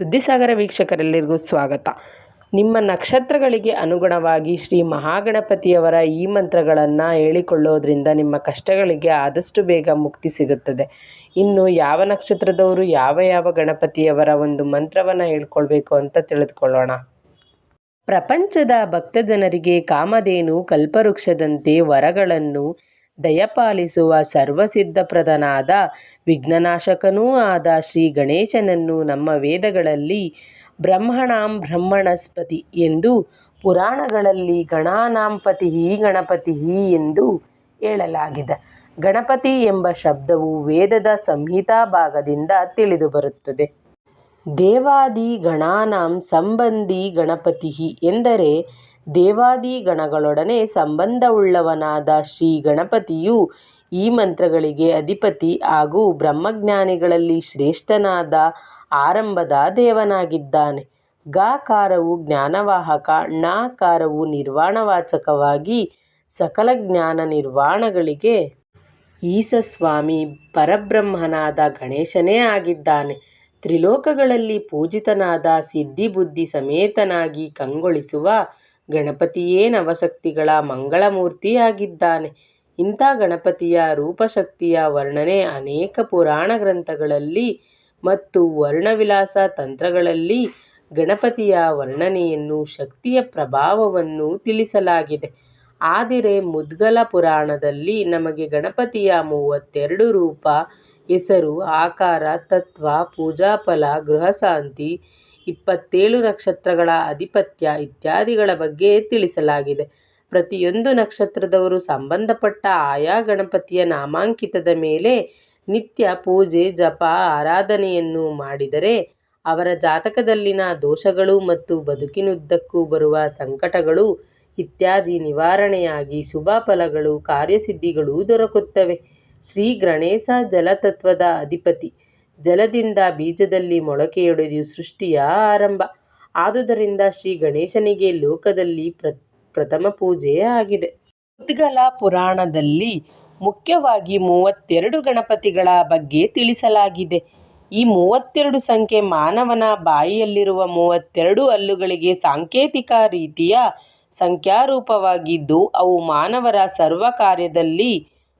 ಸುದ್ದಿಸಾಗರ ವೀಕ್ಷಕರೆಲ್ಲರಿಗೂ ಸ್ವಾಗತ. ನಿಮ್ಮ ನಕ್ಷತ್ರಗಳಿಗೆ ಅನುಗುಣವಾಗಿ ಶ್ರೀ ಮಹಾಗಣಪತಿಯವರ ಈ ಮಂತ್ರಗಳನ್ನು ಹೇಳಿಕೊಳ್ಳೋದ್ರಿಂದ ನಿಮ್ಮ ಕಷ್ಟಗಳಿಗೆ ಆದಷ್ಟು ಬೇಗ ಮುಕ್ತಿ ಸಿಗುತ್ತದೆ. ಇನ್ನು ಯಾವ ನಕ್ಷತ್ರದವರು ಯಾವ ಯಾವ ಗಣಪತಿಯವರ ಒಂದು ಮಂತ್ರವನ್ನು ಹೇಳ್ಕೊಳ್ಬೇಕು ಅಂತ ತಿಳಿದುಕೊಳ್ಳೋಣ. ಪ್ರಪಂಚದ ಭಕ್ತ ಜನರಿಗೆ ಕಾಮಧೇನು, ಕಲ್ಪವೃಕ್ಷದಂತೆ ವರಗಳನ್ನು ದಯಪಾಲಿಸುವ ಸರ್ವಸಿದ್ಧಪ್ರದನಾದ ವಿಘ್ನನಾಶಕನೂ ಆದ ಶ್ರೀ ಗಣೇಶನನ್ನು ನಮ್ಮ ವೇದಗಳಲ್ಲಿ ಬ್ರಹ್ಮಣಾಂ ಬ್ರಹ್ಮಣಸ್ಪತಿ ಎಂದು, ಪುರಾಣಗಳಲ್ಲಿ ಗಣಾನಾಂಪತಿ ಗಣಪತಿ ಎಂದು ಹೇಳಲಾಗಿದೆ. ಗಣಪತಿ ಎಂಬ ಶಬ್ದವು ವೇದದ ಸಂಹಿತಾ ಭಾಗದಿಂದ ತಿಳಿದುಬರುತ್ತದೆ ದೇವಾದಿ ಗಣಾನಾಂ ಸಂಬಂಧಿ ಗಣಪತಿ ಎಂದರೆ ದೇವಾದಿ ಗಣಗಳೊಡನೆ ಸಂಬಂಧವುಳ್ಳವನಾದ ಶ್ರೀ ಗಣಪತಿಯು ಈ ಮಂತ್ರಗಳಿಗೆ ಅಧಿಪತಿ ಹಾಗೂ ಬ್ರಹ್ಮಜ್ಞಾನಿಗಳಲ್ಲಿ ಶ್ರೇಷ್ಠನಾದ ಆರಂಭದ ದೇವನಾಗಿದ್ದಾನೆ. ಗಾಕಾರವು ಜ್ಞಾನವಾಹಕ, ಣಕಾರವು ನಿರ್ವಾಣವಾಚಕವಾಗಿ ಸಕಲ ಜ್ಞಾನ ನಿರ್ವಾಣಗಳಿಗೆ ಈಸಸ್ವಾಮಿ ಪರಬ್ರಹ್ಮನಾದ ಗಣೇಶನೇ ಆಗಿದ್ದಾನೆ. ತ್ರಿಲೋಕಗಳಲ್ಲಿ ಪೂಜಿತನಾದ ಸಿದ್ಧಿಬುದ್ಧಿ ಸಮೇತನಾಗಿ ಕಂಗೊಳಿಸುವ ಗಣಪತಿಯೇ ನವಶಕ್ತಿಗಳ ಮಂಗಳಮೂರ್ತಿಯಾಗಿದ್ದಾನೆ. ಇಂಥ ಗಣಪತಿಯ ರೂಪಶಕ್ತಿಯ ವರ್ಣನೆ ಅನೇಕ ಪುರಾಣ ಗ್ರಂಥಗಳಲ್ಲಿ ಮತ್ತು ವರ್ಣವಿಲಾಸ ತಂತ್ರಗಳಲ್ಲಿ ಗಣಪತಿಯ ವರ್ಣನೆಯನ್ನು ಶಕ್ತಿಯ ಪ್ರಭಾವವನ್ನು ತಿಳಿಸಲಾಗಿದೆ. ಆದರೆ ಮುದ್ಗಲ ಪುರಾಣದಲ್ಲಿ ನಮಗೆ ಗಣಪತಿಯ ಮೂವತ್ತೆರಡು ರೂಪ, ಹೆಸರು, ಆಕಾರ, ತತ್ವ ಪೂಜಾಫಲ ಗೃಹಶಾಂತಿ ಇಪ್ಪತ್ತೇಳು ನಕ್ಷತ್ರಗಳ ಅಧಿಪತ್ಯ ಇತ್ಯಾದಿಗಳ ಬಗ್ಗೆ ತಿಳಿಸಲಾಗಿದೆ. ಪ್ರತಿಯೊಂದು ನಕ್ಷತ್ರದವರು ಸಂಬಂಧಪಟ್ಟ ಆಯಾ ಗಣಪತಿಯ ನಾಮಾಂಕಿತದ ಮೇಲೆ ನಿತ್ಯ ಪೂಜೆ, ಜಪ, ಆರಾಧನೆಯನ್ನು ಮಾಡಿದರೆ ಅವರ ಜಾತಕದಲ್ಲಿನ ದೋಷಗಳು ಮತ್ತು ಬದುಕಿನುದ್ದಕ್ಕೂ ಬರುವ ಸಂಕಟಗಳು ಇತ್ಯಾದಿ ನಿವಾರಣೆಯಾಗಿ ಶುಭ ಫಲಗಳು, ಕಾರ್ಯಸಿದ್ಧಿಗಳು ದೊರಕುತ್ತವೆ. ಶ್ರೀ ಗಣೇಶ ಜಲತತ್ವದ ಅಧಿಪತಿ. ಜಲದಿಂದ ಬೀಜದಲ್ಲಿ ಮೊಳಕೆಯೊಡೆದು ಸೃಷ್ಟಿಯ ಆರಂಭ. ಆದುದರಿಂದ ಶ್ರೀ ಗಣೇಶನಿಗೆ ಲೋಕದಲ್ಲಿ ಪ್ರ, ಪ್ರಥಮ ಪೂಜೆ ಆಗಿದೆ. ಉದ್ಗಲ ಪುರಾಣದಲ್ಲಿ ಮುಖ್ಯವಾಗಿ ಮೂವತ್ತೆರಡು ಗಣಪತಿಗಳ ಬಗ್ಗೆ ತಿಳಿಸಲಾಗಿದೆ. ಈ ಮೂವತ್ತೆರಡು ಸಂಖ್ಯೆ ಮಾನವನ ಬಾಯಿಯಲ್ಲಿರುವ ಮೂವತ್ತೆರಡು ಹಲ್ಲುಗಳಿಗೆ ಸಾಂಕೇತಿಕ ರೀತಿಯ ಸಂಖ್ಯಾರೂಪವಾಗಿದ್ದು, ಅವು ಮಾನವರ ಸರ್ವ ಕಾರ್ಯದಲ್ಲಿ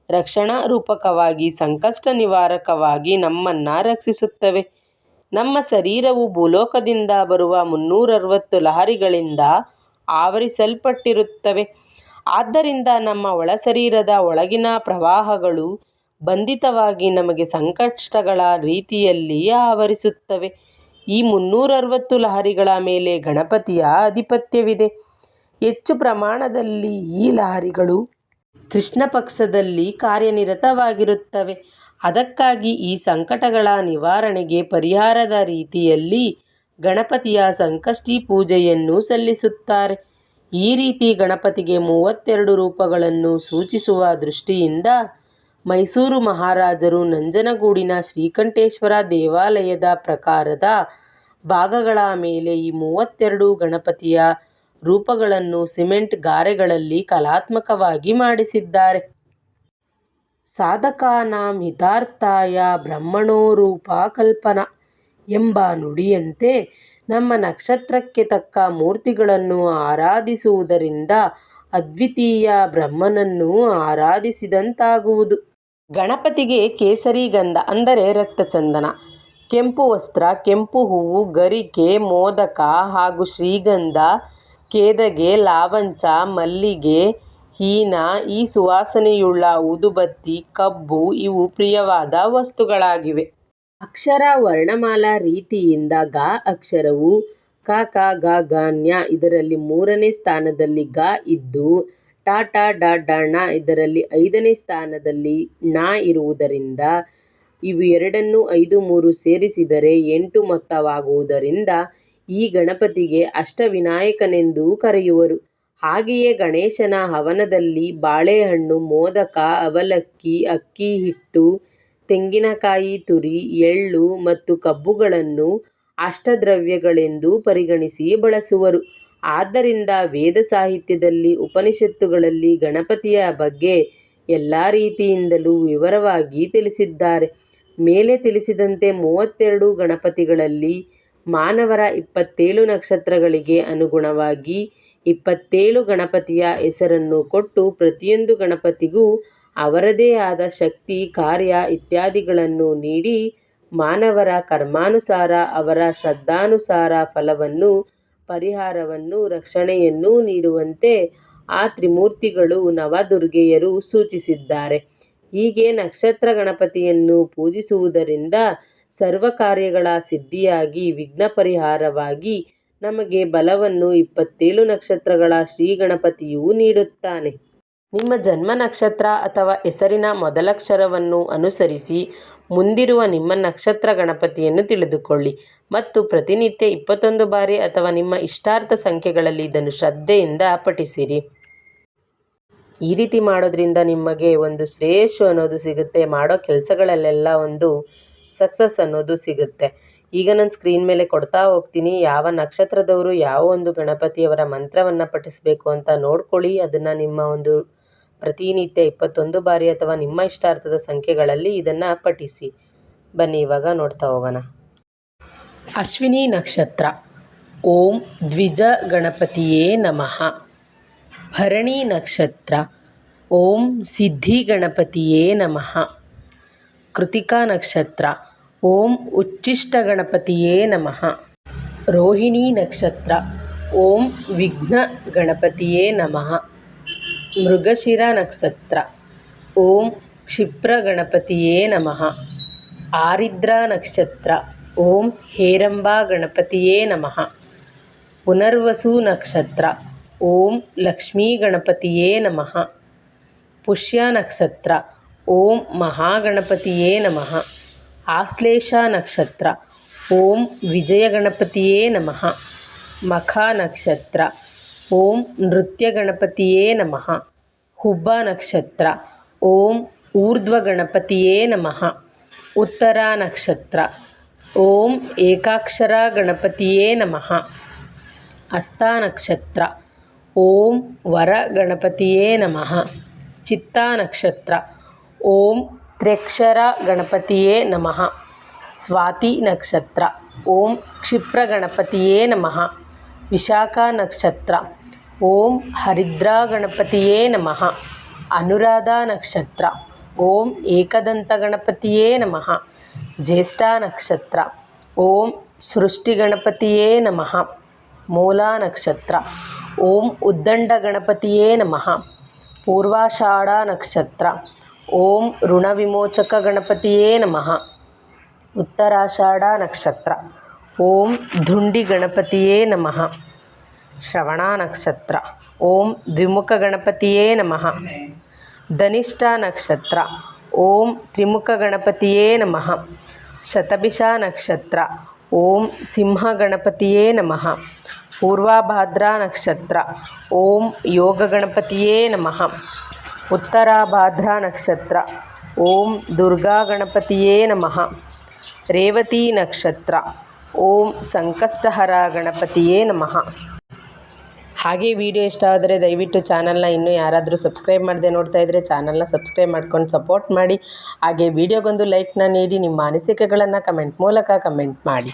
ರಕ್ಷಣಾ ರೂಪಕವಾಗಿ ಸಂಕಷ್ಟ ನಿವಾರಕವಾಗಿ ನಮ್ಮನ್ನು ರಕ್ಷಿಸುತ್ತವೆ. ನಮ್ಮ ಶರೀರವು ಭೂಲೋಕದಿಂದ ಬರುವ ಮುನ್ನೂರರವತ್ತು ಲಹರಿಗಳಿಂದ ಆವರಿಸಲ್ಪಟ್ಟಿರುತ್ತವೆ. ಆದ್ದರಿಂದ ನಮ್ಮ ಒಳಶರೀರದ ಒಳಗಿನ ಪ್ರವಾಹಗಳು ಬಂಧಿತವಾಗಿ ನಮಗೆ ಸಂಕಷ್ಟಗಳ ರೀತಿಯಲ್ಲಿ ಆವರಿಸುತ್ತವೆ. ಈ ಮುನ್ನೂರರವತ್ತು ಲಹರಿಗಳ ಮೇಲೆ ಗಣಪತಿಯ ಆಧಿಪತ್ಯವಿದೆ. ಹೆಚ್ಚು ಪ್ರಮಾಣದಲ್ಲಿ ಈ ಲಹರಿಗಳು ಕೃಷ್ಣ ಪಕ್ಷದಲ್ಲಿ ಕಾರ್ಯನಿರತವಾಗಿರುತ್ತವೆ. ಅದಕ್ಕಾಗಿ ಈ ಸಂಕಟಗಳ ನಿವಾರಣೆಗೆ ಪರಿಹಾರದ ರೀತಿಯಲ್ಲಿ ಗಣಪತಿಯ ಸಂಕಷ್ಟಿ ಪೂಜೆಯನ್ನು ಸಲ್ಲಿಸುತ್ತಾರೆ. ಈ ರೀತಿ ಗಣಪತಿಗೆ ಮೂವತ್ತೆರಡು ರೂಪಗಳನ್ನು ಸೂಚಿಸುವ ದೃಷ್ಟಿಯಿಂದ ಮೈಸೂರು ಮಹಾರಾಜರು ನಂಜನಗೂಡಿನ ಶ್ರೀಕಂಠೇಶ್ವರ ದೇವಾಲಯದ ಪ್ರಕಾರದ ಭಾಗಗಳ ಮೇಲೆ ಈ ಮೂವತ್ತೆರಡು ಗಣಪತಿಯ ರೂಪಗಳನ್ನು ಸಿಮೆಂಟ್ ಗಾರೆಗಳಲ್ಲಿ ಕಲಾತ್ಮಕವಾಗಿ ಮಾಡಿಸಿದ್ದಾರೆ. ಸಾಧಕಾನಾಂ ಹಿತಾರ್ಥಾಯ ಬ್ರಹ್ಮಣೋ ರೂಪ ಕಲ್ಪನಾ ಎಂಬ ನುಡಿಯಂತೆ ನಮ್ಮ ನಕ್ಷತ್ರಕ್ಕೆ ತಕ್ಕ ಮೂರ್ತಿಗಳನ್ನು ಆರಾಧಿಸುವುದರಿಂದ ಅದ್ವಿತೀಯ ಬ್ರಹ್ಮನನ್ನು ಆರಾಧಿಸಿದಂತಾಗುವುದು. ಗಣಪತಿಗೆ ಕೇಸರಿ ಗಂಧ ಅಂದರೆ ರಕ್ತಚಂದನ. ಕೆಂಪು ವಸ್ತ್ರ, ಕೆಂಪು ಹೂವು, ಗರಿಕೆ, ಮೋದಕ ಹಾಗೂ ಶ್ರೀಗಂಧ ಕೇದಗೆ, ಲಾವಂಚ, ಮಲ್ಲಿಗೆ, ಹೀನ, ಈ ಸುವಾಸನೆಯುಳ್ಳ ಊದುಬತ್ತಿ, ಕಬ್ಬು ಇವು ಪ್ರಿಯವಾದ ವಸ್ತುಗಳಾಗಿವೆ. ಅಕ್ಷರ, ವರ್ಣಮಾಲಾ ರೀತಿಯಿಂದ ಗ ಅಕ್ಷರವು ಕ ಕ, ಗ ಘ ಞ ಇದರಲ್ಲಿ ಮೂರನೇ ಸ್ಥಾನದಲ್ಲಿ ಗ ಇದ್ದು, ಟ ಠ ಡ ಢ ಣ ಇದರಲ್ಲಿ ಐದನೇ ಸ್ಥಾನದಲ್ಲಿ ಣ ಇರುವುದರಿಂದ, ಇವು ಎರಡನ್ನೂ ಐದು ಮೂರು ಸೇರಿಸಿದರೆ ಎಂಟು ಮೊತ್ತವಾಗುವುದರಿಂದ ಈ ಗಣಪತಿಗೆ ಅಷ್ಟವಿನಾಯಕನೆಂದೂ ಕರೆಯುವರು. ಹಾಗೆಯೇ ಗಣೇಶನ ಹವನದಲ್ಲಿ ಬಾಳೆಹಣ್ಣು, ಮೋದಕ, ಅವಲಕ್ಕಿ, ಅಕ್ಕಿ ಹಿಟ್ಟು, ತೆಂಗಿನಕಾಯಿ ತುರಿ, ಎಳ್ಳು ಮತ್ತು ಕಬ್ಬುಗಳನ್ನು ಅಷ್ಟದ್ರವ್ಯಗಳೆಂದು ಪರಿಗಣಿಸಿ ಬಳಸುವರು. ಆದ್ದರಿಂದ ವೇದ ಸಾಹಿತ್ಯದಲ್ಲಿ, ಉಪನಿಷತ್ತುಗಳಲ್ಲಿ ಗಣಪತಿಯ ಬಗ್ಗೆ ಎಲ್ಲ ರೀತಿಯಿಂದಲೂ ವಿವರವಾಗಿ ತಿಳಿಸಿದ್ದಾರೆ. ಮೇಲೆ ತಿಳಿಸಿದಂತೆ ಮೂವತ್ತೆರಡು ಗಣಪತಿಗಳಲ್ಲಿ ಮಾನವರ ಇಪ್ಪತ್ತೇಳು ನಕ್ಷತ್ರಗಳಿಗೆ ಅನುಗುಣವಾಗಿ ಇಪ್ಪತ್ತೇಳು ಗಣಪತಿಯ ಹೆಸರನ್ನು ಕೊಟ್ಟು ಪ್ರತಿಯೊಂದು ಗಣಪತಿಗೂ ಅವರದೇ ಆದ ಶಕ್ತಿ, ಕಾರ್ಯ ಇತ್ಯಾದಿಗಳನ್ನು ನೀಡಿ ಮಾನವರ ಕರ್ಮಾನುಸಾರ ಅವರ ಶ್ರದ್ಧಾನುಸಾರ ಫಲವನ್ನು, ಪರಿಹಾರವನ್ನು, ರಕ್ಷಣೆಯನ್ನೂ ನೀಡುವಂತೆ ಆ ತ್ರಿಮೂರ್ತಿಗಳು ನವದುರ್ಗೆಯರು ಸೂಚಿಸಿದ್ದಾರೆ. ಹೀಗೆ ನಕ್ಷತ್ರ ಗಣಪತಿಯನ್ನು ಪೂಜಿಸುವುದರಿಂದ ಸರ್ವ ಕಾರ್ಯಗಳ ಸಿದ್ಧಿಯಾಗಿ ವಿಘ್ನ ಪರಿಹಾರವಾಗಿ ನಮಗೆ ಬಲವನ್ನು ಇಪ್ಪತ್ತೇಳು ನಕ್ಷತ್ರಗಳ ಶ್ರೀ ಗಣಪತಿಯು ನೀಡುತ್ತಾನೆ. ನಿಮ್ಮ ಜನ್ಮ ನಕ್ಷತ್ರ ಅಥವಾ ಹೆಸರಿನ ಮೊದಲಕ್ಷರವನ್ನು ಅನುಸರಿಸಿ ಮುಂದಿರುವ ನಿಮ್ಮ ನಕ್ಷತ್ರ ಗಣಪತಿಯನ್ನು ತಿಳಿದುಕೊಳ್ಳಿ ಮತ್ತು ಪ್ರತಿನಿತ್ಯ ಇಪ್ಪತ್ತೊಂದು ಬಾರಿ ಅಥವಾ ನಿಮ್ಮ ಇಷ್ಟಾರ್ಥ ಸಂಖ್ಯೆಗಳಲ್ಲಿ ಇದನ್ನು ಶ್ರದ್ಧೆಯಿಂದ ಪಠಿಸಿರಿ. ಈ ರೀತಿ ಮಾಡೋದ್ರಿಂದ ನಿಮಗೆ ಒಂದು ಶ್ರೇಯಸ್ಸು ಅನ್ನೋದು ಸಿಗುತ್ತೆ. ಮಾಡೋ ಕೆಲಸಗಳಲ್ಲೆಲ್ಲ ಒಂದು ಸಕ್ಸಸ್ ಅನ್ನೋದು ಸಿಗುತ್ತೆ. ಈಗ ನಾನು ಸ್ಕ್ರೀನ್ ಮೇಲೆ ಕೊಡ್ತಾ ಹೋಗ್ತೀನಿ. ಯಾವ ನಕ್ಷತ್ರದವರು, ಯಾವ ಒಂದು ಗಣಪತಿಯವರ ಮಂತ್ರವನ್ನು ಪಠಿಸಬೇಕು ಅಂತ ನೋಡ್ಕೊಳ್ಳಿ. ಅದನ್ನು ನಿಮ್ಮ ಒಂದು ಪ್ರತಿನಿತ್ಯ ಇಪ್ಪತ್ತೊಂದು ಬಾರಿ ಅಥವಾ ನಿಮ್ಮ ಇಷ್ಟಾರ್ಥದ ಸಂಖ್ಯೆಗಳಲ್ಲಿ ಇದನ್ನು ಪಠಿಸಿ. ಬನ್ನಿ, ಇವಾಗ ನೋಡ್ತಾ ಹೋಗೋಣ. ಅಶ್ವಿನಿ ನಕ್ಷತ್ರ. ಓಂ ದ್ವಿಜ ಗಣಪತಿಯೇ ನಮಃ. ಭರಣಿ ನಕ್ಷತ್ರ. ಓಂ ಸಿದ್ಧಿ ಗಣಪತಿಯೇ ನಮಃ. ಕೃತಿಕಾ ನಕ್ಷತ್ರ. ಓಂ ಉಚ್ಚಿಷ್ಟ ಗಣಪತಿಯೇ ನಮಃ. ರೋಹಿಣಿ ನಕ್ಷತ್ರ. ಓಂ ವಿಘ್ನ ಗಣಪತಿಯೇ ನಮಃ. ಮೃಗಶಿರ ನಕ್ಷತ್ರ. ಓಂ ಕ್ಷಿಪ್ರ ಗಣಪತಿಯೇ ನಮಃ. ಆರಿದ್ರ ನಕ್ಷತ್ರ. ಓಂ ಹೇರಂಬಾ ಗಣಪತಿಯೇ ನಮಃ. ಪುನರ್ವಸು ನಕ್ಷತ್ರ. ಓಂ ಲಕ್ಷ್ಮೀ ಗಣಪತಿಯೇ ನಮಃ. ಪುಷ್ಯ ನಕ್ಷತ್ರ. ಓಂ ಮಹಾಗಣಪತಿಯೇ ನಮಃ. ಆಶ್ಲೇಷ ನಕ್ಷತ್ರ. ಓಂ ವಿಜಯ ಗಣಪತಿಯೇ ನಮಃ. ಮಖ ನಕ್ಷತ್ರ. ಓಂ ನೃತ್ಯ ಗಣಪತಿಯೇ ನಮಃ. ಹುಬ್ಬ ನಕ್ಷತ್ರ. ಓಂ ಊರ್ಧ್ವ ಗಣಪತಿಯೇ ನಮಃ. ಉತ್ತರ ನಕ್ಷತ್ರ. ಓಂ ಏಕಾಕ್ಷರ ಗಣಪತಿಯೇ ನಮಃ. ಹಸ್ತ ನಕ್ಷತ್ರ. ಓಂ ವರ ಗಣಪತಿಯೇ ನಮಃ. ಚಿತ್ತ ನಕ್ಷತ್ರ. ಓಂ ತ್ರ್ಯಕ್ಷರ ಗಣಪತಿಯೇ ನಮಃ ಸ್ವಾತಿ ನಕ್ಷತ್ರ ಓಂ ಕ್ಷಿಪ್ರ ಗಣಪತಿಯೇ ನಮಃ ವಿಶಾಖ ನಕ್ಷತ್ರ ಓಂ ಹರಿದ್ರಾ ಗಣಪತಿಯೇ ನಮಃ ಅನುರಾಧ ನಕ್ಷತ್ರ ಓಂ ಏಕದಂತ ಗಣಪತಿಯೇ ನಮಃ ಜ್ಯೇಷ್ಠ ನಕ್ಷತ್ರ ಓಂ ಸೃಷ್ಟಿ ಗಣಪತಿಯೇ ನಮಃ ಮೂಲ ನಕ್ಷತ್ರ ಓಂ ಉದ್ದಂಡ ಗಣಪತಿಯೇ ನಮಃ ಪೂರ್ವಾಷಾಢ ನಕ್ಷತ್ರ ಓಂ ಋಣವಿಮೋಚಕ ಗಣಪತಿಯೇ ನಮಃ ಉತ್ತರಾಷಾಢ ನಕ್ಷತ್ರ ಓಂ ಧುಂಡಿ ಗಣಪತಿಯೇ ನಮಃ ಶ್ರವಣ ನಕ್ಷತ್ರ ಓಂ ದ್ವಿಮುಖ ಗಣಪತಿಯೇ ನಮಃ ಧನಿಷ್ಠ ನಕ್ಷತ್ರ ಓಂ ತ್ರಿಮುಖ ಗಣಪತಿಯೇ ನಮಃ ಶತಭಿಷ ನಕ್ಷತ್ರ ಓಂ ಸಿಂಹ ಗಣಪತಿಯೇ ನಮಃ ಪೂರ್ವಭಾದ್ರ ನಕ್ಷತ್ರ ಓಂ ಯೋಗ ಗಣಪತಿಯೇ ನಮಃ ಉತ್ತರಾಭಾದ್ರ ನಕ್ಷತ್ರ. ಓಂ ದುರ್ಗಾ ಗಣಪತಿಯೇ ನಮಃ. ರೇವತಿ ನಕ್ಷತ್ರ. ಓಂ ಸಂಕಷ್ಟಹರ ಗಣಪತಿಯೇ ನಮಃ. ಹಾಗೆ ವಿಡಿಯೋ ಇಷ್ಟ ಆದರೆ ದಯವಿಟ್ಟು ಚಾನಲ್ನ ಇನ್ನೂ ಯಾರಾದರೂ ಸಬ್ಸ್ಕ್ರೈಬ್ ಮಾಡದೆ ನೋಡ್ತಾ ಇದ್ದರೆ ಚಾನಲ್ನ ಸಬ್ಸ್ಕ್ರೈಬ್ ಮಾಡ್ಕೊಂಡು ಸಪೋರ್ಟ್ ಮಾಡಿ. ಹಾಗೆ ವಿಡಿಯೋಗೊಂದು ಲೈಕ್ನ ನೀಡಿ, ನಿಮ್ಮ ಅನಿಸಿಕೆಗಳನ್ನು ಕಮೆಂಟ್ ಮೂಲಕ ಕಮೆಂಟ್ ಮಾಡಿ.